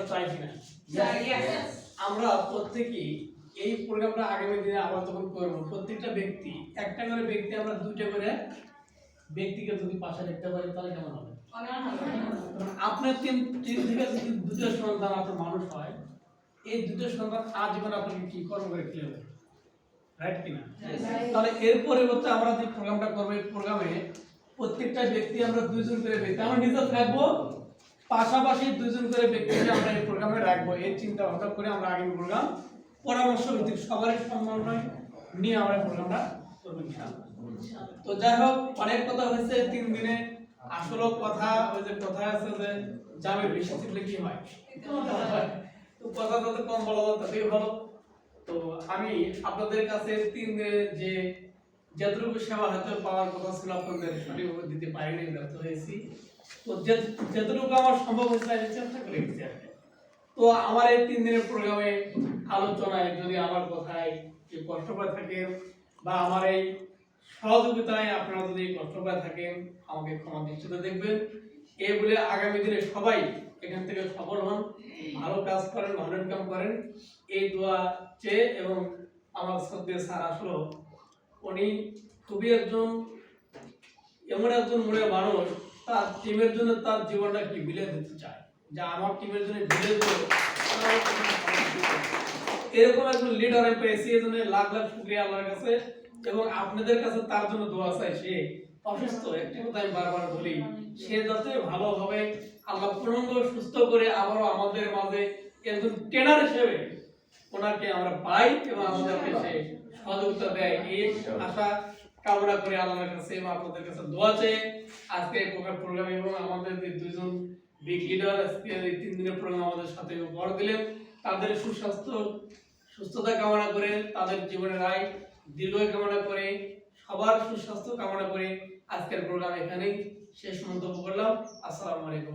আমরা চাই কিনা। আমরা প্রত্যেকেই এই প্রোগ্রামটা আগামী দিনে আবার যখন করব। প্রত্যেকটা ব্যক্তি একটা করে ব্যক্তি আমরা দুইটা করে ব্যক্তিকে যদি পাশে দেখতে পারি তাহলে কেমন হবে? আপনার তিন তিন থেকে যদি দুটো সন্তান আপনার মানুষ হয় এই দুটো সন্তান আজীবন আপনাকে কি কর্ম করে খেলে রাইট কিনা? তাহলে এর পরিবর্তে আমরা যে প্রোগ্রামটা করব এই প্রোগ্রামে প্রত্যেকটা ব্যক্তি আমরা দুইজন করে ব্যক্তি আমরা নিজে থাকব পাশাপাশি দুইজন করে ব্যক্তিকে আমরা এই প্রোগ্রামে রাখব। এই চিন্তা ভাবনা করে আমরা আগামী প্রোগ্রাম পরামর্শ ভিত্তিক সবারই সমন্বয় নিয়ে আমরা প্রোগ্রামটা করব তো যাই হোক, অনেক কথা হয়েছে তিন দিনে। আসলে কথা, ওই যে কথা আছে যে জামে বেশি থাকলে কি হয়? তো কথা যত কম বলা যায় ততই ভালো। তো আমি আপনাদের কাছে তিন দিনের যে যতটুকু সেবা হয়তো পাওয়ার কথা ছিল, আপনাদের সঠিকভাবে দিতে পারিনি, ব্যর্থ হয়েছি। তো আমার সম্ভব হয়েছে আমি চেষ্টা করে গেছি আর তো আমার এই তিন দিনের প্রোগ্রামে আলোচনায় যদি আমার কথায় কষ্ট থাকেন বা আমার এই সহযোগিতায় আপনারা যদি কষ্ট থাকেন, আমাকে ক্ষমা দেখবেন। বলে আগামী দিনে সবাই এখান থেকে সফল হন, ভালো কাজ করেন, ভালো ইনকাম করেন। এই দোয়া চেয়ে এবং আমার সদ্যে স্যার আসলো। উনি খুবই একজন, এমন একজন মনে মানুষ তার টিমের জন্য তার জীবনটা কি বিলে দিতে চায়। যা আমার টিমের জন্য বিলে দিল এরকম একজন লিডার আমি পেয়েছি, এই জন্য লাখ লাখ শুক্রিয়া আল্লাহর কাছে। এবং আপনাদের কাছে তার জন্য দোয়া চাই, সে অসুস্থ, একটি কথা আমি বারবার বলি, সে যাতে ভালোভাবে আল্লাহ পূর্ণাঙ্গ, সুস্থ করে আবারও আমাদের মাঝে একজন ট্রেনার হিসেবে ওনাকে আমরা পাই এবং আমাদেরকে সে সহযোগিতা দেয়। এই আশা কামনা করে আল্লাহর কাছে এবং আপনাদের কাছে দোয়া চেয়ে আজকে এই প্রোগ্রাম এবং আমাদের যে দুজন বিগ লিডার আজকে এই তিন দিনের প্রোগ্রাম আমাদের সাথে বড় দিলেন। তাদের সুস্বাস্থ্য, সুস্থতা কামনা করে, তাদের জীবনের রায় দীর্ঘ কামনা করে, সবার সুস্বাস্থ্য কামনা করে আজকের প্রোগ্রাম এখানেই শেষ মন্তব্য করলাম। আসসালামু আলাইকুম।